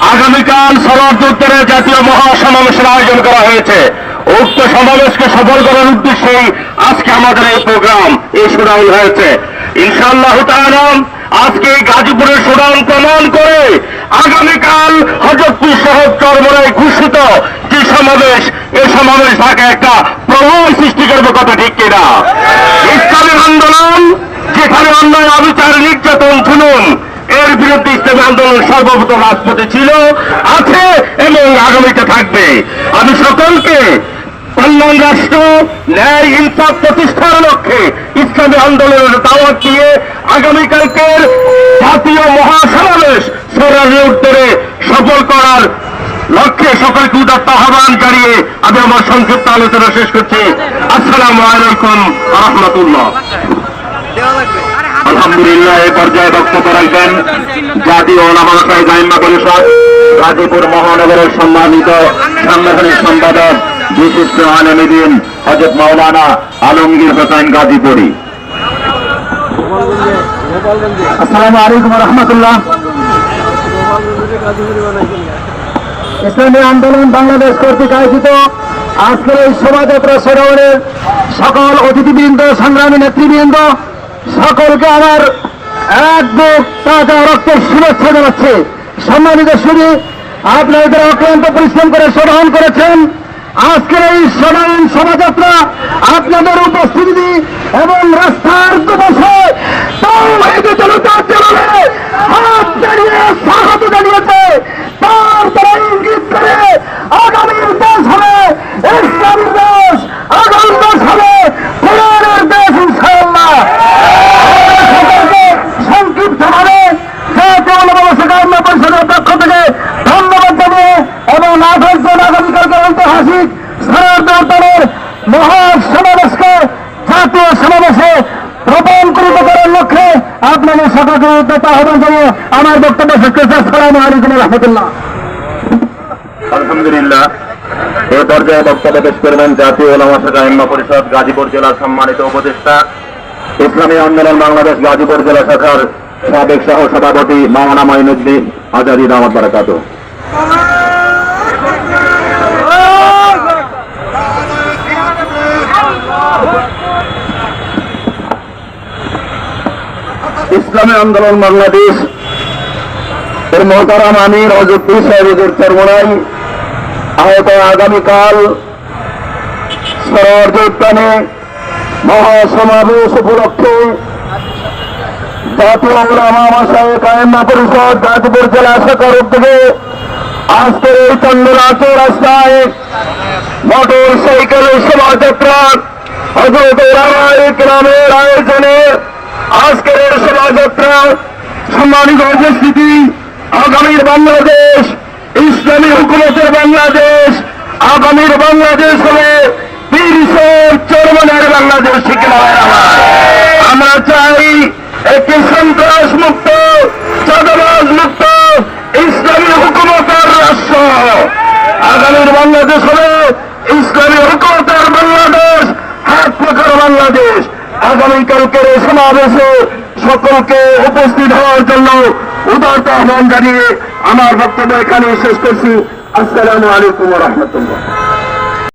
আগামীকাল সরদ উত্তরে জাতীয় মহাসমাবেশের আয়োজন করা হয়েছে। উক্ত সমাবেশকে সফল করার উদ্দেশ্যেই আজকে আমাদের এই প্রোগ্রাম, এই শুনানি হয়েছে। ইনশাআল্লাহ তাআলা, আজকে এই গাজীপুরের সুনাম প্রমাণ করে আগামীকাল হজরতপুর শহর চরমরায় ঘোষিত যে সমাবেশ এই সমাবেশ থাকে একটা প্রভাব সৃষ্টি করবে কথা ঠিক কিনা। ইসলামী আন্দোলন, যেখানে অন্যায়, অবিচার, নির্যাতন শুনুন বিরুদ্ধে ইসলামী আন্দোলন সর্বপ্রথম রাজপথে ছিল আছে এবং আগামীতে থাকবে। আমি সকলকে কল্যাণ রাষ্ট্র ন্যায় ইনসাফ প্রতিষ্ঠার লক্ষ্যে ইসলামী আন্দোলনের দাওয়াত দিয়ে আগামীকালকের জাতীয় মহাসমাবেশ সরাসরি উত্তরে সফল করার লক্ষ্যে সকলকে উদাত্ত আহ্বান জানিয়ে আমি আমার সংক্ষিপ্ত আলোচনা শেষ করছি। আসসালামু আলাইকুম রহমতুল্লাহ। আলহামদুলিল্লাহ এই পর্যায়ে বক্তব্য গাজীপুর মহানগরের সম্মানিত সাংগঠনিক সম্পাদক বিশিষ্ট আলমীদিন হজরত মাওলানা আলমগীর হোসেন গাজীপুরি। ইসলামী আন্দোলন বাংলাদেশ কর্তৃক আয়োজিত আজকের এই শোভাযাত্রা সরোবরের সকল অতিথিবৃন্দ, সংগ্রামী নেতৃবৃন্দ, সকলকে আমার এক বুক তাজা রক্তের শুভেচ্ছা জানাচ্ছে সম্মানিত শুধু আপনাদের অক্লান্ত পরিশ্রম করে সমাধান করেছেন, আজকের এই সাধারণ শোভাযাত্রা আপনাদের উপস্থিতি এবং রাস্তার দুপাশে আপনাদের সকলকে উদ্যত আহ্বান জানিয়ে আমার বক্তব্য শেষ করছি। আসসালামু আলাইকুম রহমতুল্লাহ। আলহামদুলিল্লাহ। এ পর্যায়ে বক্তব্য পেশ করবেন জাতীয় ওলামা শাখা পরিষদ গাজীপুর জেলার সম্মানিত উপদেষ্টা। ইসলামী আন্দোলন বাংলাদেশ গাজীপুর জেলা শাখার সাবেক সহ সভাপতি মাওলানা মাইনুদ্দিন আজাদি দামাত বারাকাত ইসলামী আন্দোলন বাংলাদেশ। এর মহতারাম আমির অযোধ্যী সাহেবের চরমনাই। আহত আগামীকাল সরোয়ার্য উদ্যানে মহাসমাবেশ উপলক্ষে জাতীয় রামাশায় কায়েমা পরিষদ গাজীপুর জেলা শাখার উদ্যোগে আজকের এই চন্দ্রাচর রাস্তায় মোটর সাইকেলের শোভাযাত্রা হজরত রামায় গ্রামের আয়োজনে আজকের এই শোভাযাত্রা সম্মানিত উপস্থিতি আগামীর বাংলাদেশ, ইসলামী হুকুমতের বাংলাদেশ, আগামীর বাংলাদেশ হবে তিরিশের চরমনের বাংলাদেশ হয় আমার? চাই একটি সন্ত্রাস মুক্ত, চাঁদাবাজ মুক্ত, ইসলামী হুকুমতের রাষ্ট্র আগামীর বাংলাদেশ হবে ইসলামী হুকুমতের বাংলাদেশ, হাত প্রকার বাংলাদেশ আগামীকালকের সমাবেশে সকলকে উপস্থিত হওয়ার জন্য উদারতা আহ্বান জানিয়ে আমার বক্তব্য এখানে শেষ করছি। আসসালামু আলাইকুম রহমতুল্লাহ।